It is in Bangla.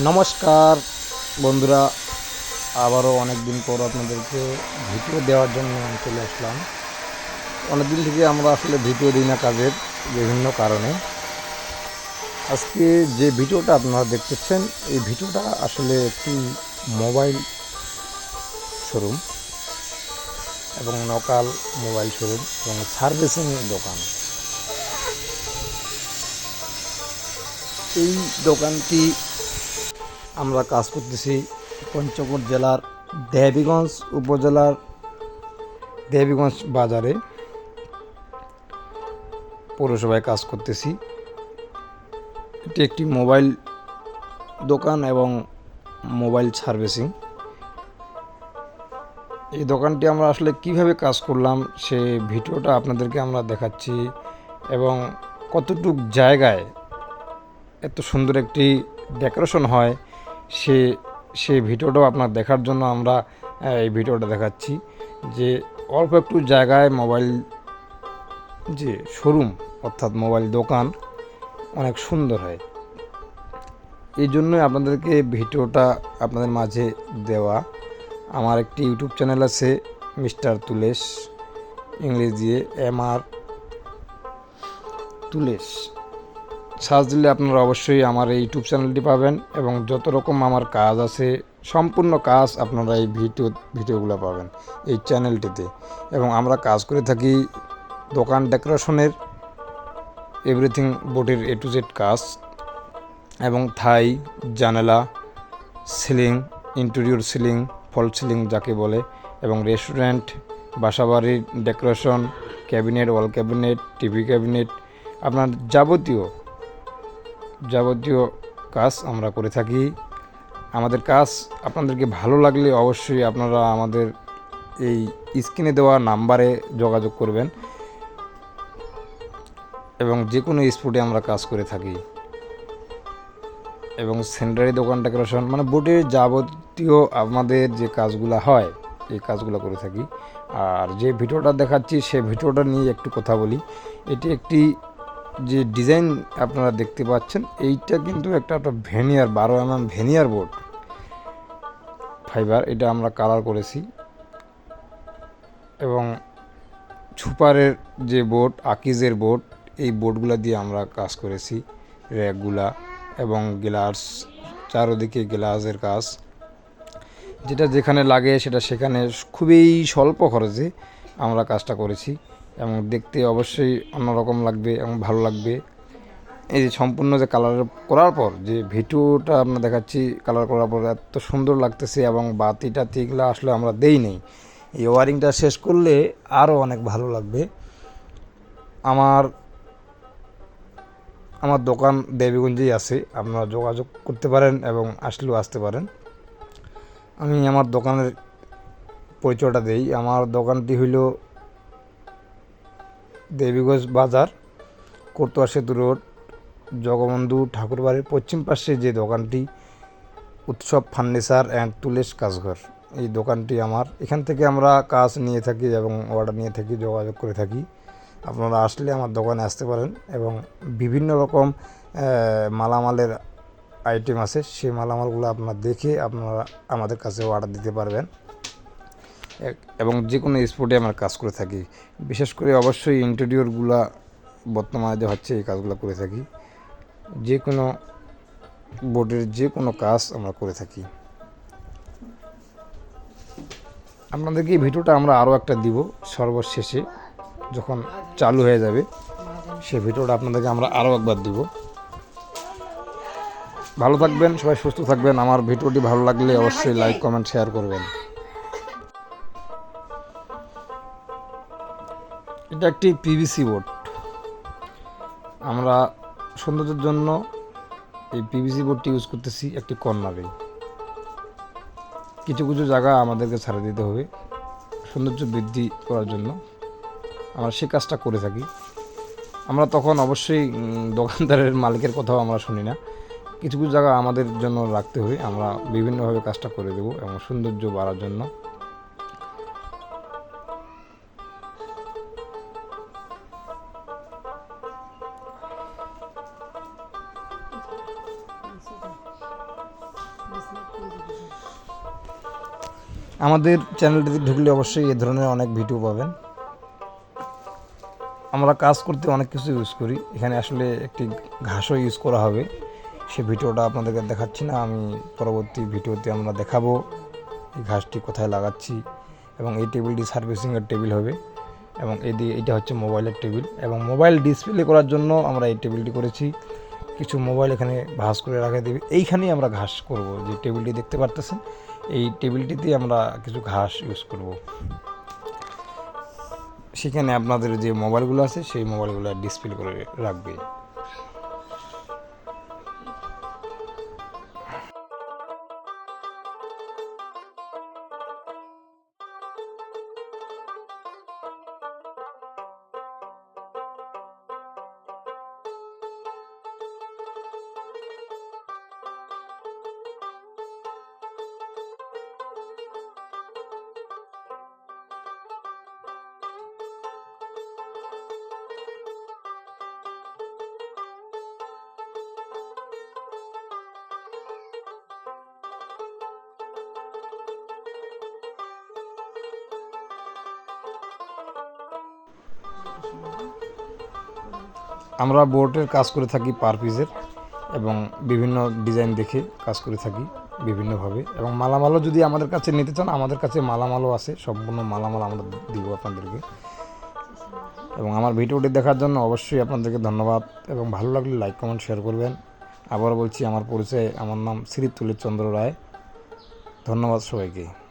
নমস্কার, বন্ধুরা। আবারও অনেক দিন পর আপনাদেরকে ভিডিও দেওয়ার জন্য আমি চলে আসলাম। অনেক দিন থেকে আমরা আসলে ভিডিও দিই না কাজের বিভিন্ন কারণে। আজকে যে ভিডিওটা আপনারা দেখতেছেন, এই ভিডিওটা আসলে একটি মোবাইল শোরুম এবং নকাল মোবাইল শোরুম এবং সার্ভিসিং দোকান। এই দোকানটি আমরা কাজ করতেছি পঞ্চগড় জেলার দেবীগঞ্জ উপজেলার দেবীগঞ্জ বাজারে। পৌরসভায় কাজ করতেছি। এটি একটি মোবাইল দোকান এবং মোবাইল সার্ভিসিং। এই দোকানটি আমরা আসলে কীভাবে কাজ করলাম সে ভিডিওটা আপনাদেরকে আমরা দেখাচ্ছি এবং কতটুক জায়গায় এত সুন্দর একটি ডেকোরেশন হয় সে সে ভিডিওটাও আপনার দেখার জন্য আমরা এই ভিডিওটা দেখাচ্ছি যে অল্প একটু জায়গায় মোবাইল যে শোরুম, অর্থাৎ মোবাইল দোকান অনেক সুন্দর হয়। এই জন্যই আপনাদেরকে ভিডিওটা আপনাদের মাঝে দেওয়া। আমার একটি ইউটিউব চ্যানেল আছে মিস্টার তুলেশ ইংরেজি দিয়ে এম আর তুলেশ। সার্চ দিলে আপনারা অবশ্যই আমার এই ইউটিউব চ্যানেলটি পাবেন এবং যত রকম আমার কাজ আছে, সম্পূর্ণ কাজ আপনারা এই ভিডিও, ভিডিওগুলো পাবেন এই চ্যানেলটিতে। এবং আমরা কাজ করে থাকি দোকান ডেকোরেশনের এভরিথিং বোর্ডের এ টু জেড কাজ এবং থাই, জানালা, ceiling interior ceiling, fall ceiling যাকে বলে এবং restaurant বাসাবাড়ির decoration, cabinet, wall cabinet, TV cabinet, আপনার যাবতীয় যাবতীয় কাজ আমরা করে থাকি। আমাদের কাজ আপনাদেরকে ভালো লাগলে অবশ্যই আপনারা আমাদের এই স্ক্রিনে দেওয়া নাম্বারে যোগাযোগ করবেন এবং যে কোনো স্পটে আমরা কাজ করে থাকি। এবং সেন্টারি দোকান ডেকোরেশন মানে বোটের যাবতীয় আমাদের যে কাজগুলো হয়, এই কাজগুলো করে থাকি। আর যে ভিডিওটা দেখাচ্ছি, সে ভিডিওটা নিয়ে একটু কথা বলি। এটি একটি যে ডিজাইন আপনারা দেখতে পাচ্ছেন, এইটা কিন্তু একটা একটা ভেনিয়ার, বারো এম ভেনিয়ার বোর্ড। ফাইবার, এটা আমরা কালার করেছি। এবং ছুপারের যে বোর্ড, আকিজের বোর্ড, এই বোর্ডগুলো দিয়ে আমরা কাজ করেছি। র্যাকগুলা এবং গ্লাস, চারোদিকে গ্লাসের কাজ। যেটা যেখানে লাগে সেটা সেখানে খুবই স্বল্প খরচে আমরা কাজটা করেছি। এবং দেখতে অবশ্যই অন্যরকম লাগবে এবং ভালো লাগবে। এই যে সম্পূর্ণ যে কালার করার পর, যে ভিডিওটা আমরা দেখাচ্ছি কালার করার পর, এত সুন্দর লাগতেছে এবং বাতিটা তিগলা আসলে আমরা দেই নেই। এই ওয়ারিংটা শেষ করলে আরও অনেক ভালো লাগবে। আমার আমার দোকান দেবীগঞ্জেই আছে, আপনারা যোগাযোগ করতে পারেন এবং আসলেও আসতে পারেন। আমি আমার দোকানের পরিচয়টা দেই। আমার দোকানটি হইল দেবীগঞ্জ বাজার কোরতোয়া সেতু রোড, জগবন্ধু ঠাকুরবাড়ির পশ্চিম পাশে যে দোকানটি, উৎসব ফার্নিচার অ্যান্ড তুলেশ কাজঘর। এই দোকানটি আমার। এখান থেকে আমরা কাজ নিয়ে থাকি এবং অর্ডার নিয়ে থাকি, যোগাযোগ করে থাকি। আপনারা আসলে আমার দোকানে আসতে পারেন এবং বিভিন্ন রকম মালামালের আইটেম আছে, সেই মালামালগুলো আপনারা দেখে আপনারা আমাদের কাছে অর্ডার দিতে পারবেন। এবং যে কোনো স্পটে আমরা কাজ করে থাকি। বিশেষ করে অবশ্যই ইন্টেরিয়রগুলা বর্তমানে যে হচ্ছে এই কাজগুলো করে থাকি। যে কোনো বোর্ডের যে কোনো কাজ আমরা করে থাকি। আপনাদেরকে এই ভিডিওটা আমরা আরও একটা দিব সর্বশেষে, যখন চালু হয়ে যাবে। সেই ভিডিওটা আপনাদেরকে আমরা আরও একবার দিব। ভালো থাকবেন, সবাই সুস্থ থাকবেন। আমার ভিডিওটি ভালো লাগলে অবশ্যই লাইক কমেন্ট শেয়ার করবেন। এটা একটি পিভিসি বোর্ড আমরা সৌন্দর্যের জন্য এই পিভিসি বোর্ডটি ইউজ করতেছি একটি কর্নারে কিছু কিছু জায়গা আমাদেরকে ছাড়ে দিতে হবে সৌন্দর্য বৃদ্ধি করার জন্য। আমরা সে কাজটা করে থাকি। আমরা তখন অবশ্যই দোকানদারের মালিকের কথাও আমরা শুনি না। কিছু কিছু জায়গা আমাদের জন্য রাখতে হবে। আমরা বিভিন্নভাবে কাজটা করে দেবো এবং সৌন্দর্য বাড়ার জন্য। আমাদের চ্যানেলটিতে ঢুকলে অবশ্যই এ ধরনের অনেক ভিডিও পাবেন। আমরা কাজ করতে অনেক কিছু ইউজ করি। এখানে আসলে একটি ঘাসও ইউজ করা হবে। সে ভিডিওটা আপনাদেরকে দেখাচ্ছি না। আমি পরবর্তী ভিডিওতে আমরা দেখাবো এই ঘাসটি কোথায় লাগাচ্ছি এবং এই টেবিলটি সার্ভিসিংয়ের টেবিল হবে এবং এই দিয়ে এটা হচ্ছে মোবাইলের টেবিল এবং মোবাইল ডিসপ্লে করার জন্য আমরা এই টেবিলটি করেছি। কিছু মোবাইল এখানে ভাঁজ করে রাখা দেবে এইখানেই আমরা ঘাস করব। যে টেবিলটি দেখতে পারতেছেন এই টেবিলটিতে আমরা কিছু ঘাস ইউজ করব। সেখানে আপনাদের যে মোবাইলগুলো আছে, সেই মোবাইলগুলো ডিসপ্লে করে রাখবে। আমরা বোর্ডের কাজ করে থাকি পার পিসের এবং বিভিন্ন ডিজাইন দেখে কাজ করে থাকি বিভিন্নভাবে এবং মালামালও যদি আমাদের কাছে নিতে চান, আমাদের কাছে মালামালও আছে, সম্পূর্ণ মালামাল আমরা দিব আপনাদেরকে। এবং আমার ভিডিওটি দেখার জন্য অবশ্যই আপনাদেরকে ধন্যবাদ এবং ভালো লাগলে লাইক, কমেন্ট, শেয়ার করবেন। আবার বলছি, আমার পরিচয়, আমার নাম শ্রী চন্দ্র রায়। ধন্যবাদ সবাইকে।